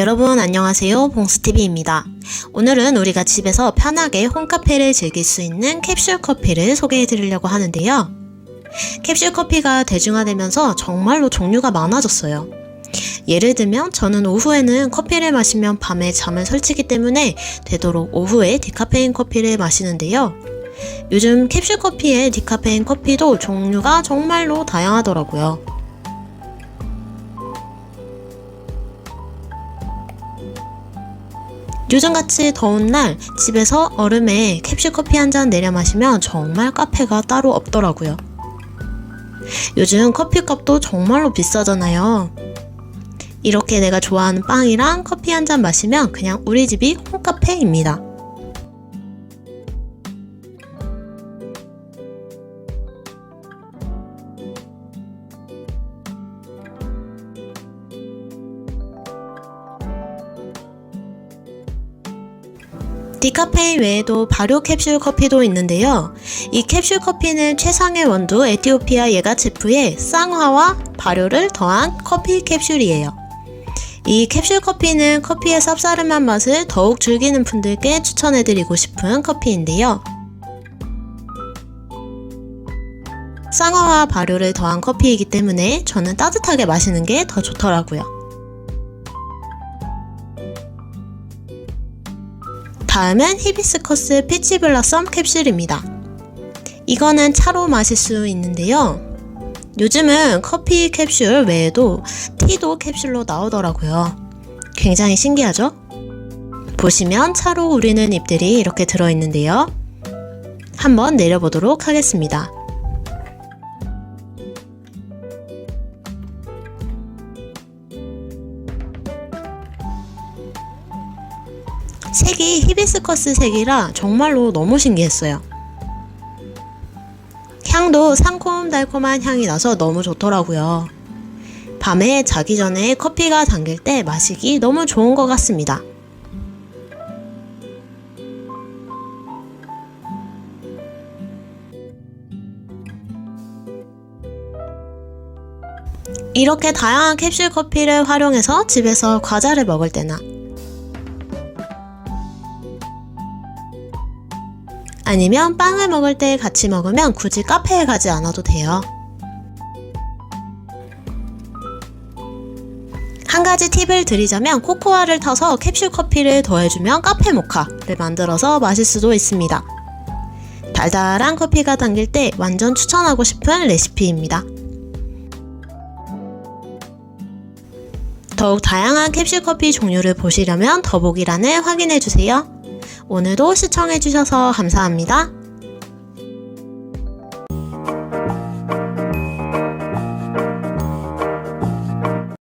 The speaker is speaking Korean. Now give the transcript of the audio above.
여러분 안녕하세요 봉수TV입니다. 오늘은 우리가 집에서 편하게 홈카페를 즐길 수 있는 캡슐 커피를 소개해 드리려고 하는데요. 캡슐 커피가 대중화되면서 정말로 종류가 많아졌어요. 예를 들면 저는 오후에는 커피를 마시면 밤에 잠을 설치기 때문에 되도록 오후에 디카페인 커피를 마시는데요. 요즘 캡슐 커피의 디카페인 커피도 종류가 정말로 다양하더라고요. 요즘같이 더운 날 집에서 얼음에 캡슐 커피 한 잔 내려 마시면 정말 카페가 따로 없더라고요. 요즘 커피값도 정말로 비싸잖아요. 이렇게 내가 좋아하는 빵이랑 커피 한 잔 마시면 그냥 우리 집이 홈카페입니다. 디카페인 외에도 발효 캡슐 커피도 있는데요. 이 캡슐 커피는 최상의 원두 에티오피아 예가체프에 쌍화와 발효를 더한 커피 캡슐이에요. 이 캡슐 커피는 커피의 쌉싸름한 맛을 더욱 즐기는 분들께 추천해드리고 싶은 커피인데요. 쌍화와 발효를 더한 커피이기 때문에 저는 따뜻하게 마시는 게 더 좋더라고요. 다음은 히비스커스 피치블러썸 캡슐입니다. 이거는 차로 마실 수 있는데요. 요즘은 커피 캡슐 외에도 티도 캡슐로 나오더라고요. 굉장히 신기하죠? 보시면 차로 우리는 잎들이 이렇게 들어있는데요. 한번 내려보도록 하겠습니다. 색이 히비스커스 색이라 정말로 너무 신기했어요. 향도 상콤달콤한 향이 나서 너무 좋더라고요. 밤에 자기 전에 커피가 당길 때 마시기 너무 좋은 것 같습니다. 이렇게 다양한 캡슐 커피를 활용해서 집에서 과자를 먹을 때나 아니면 빵을 먹을 때 같이 먹으면 굳이 카페에 가지 않아도 돼요. 한 가지 팁을 드리자면 코코아를 타서 캡슐 커피를 더해주면 카페 모카를 만들어서 마실 수도 있습니다. 달달한 커피가 당길 때 완전 추천하고 싶은 레시피입니다. 더욱 다양한 캡슐 커피 종류를 보시려면 더보기란을 확인해 주세요. 오늘도 시청해주셔서 감사합니다.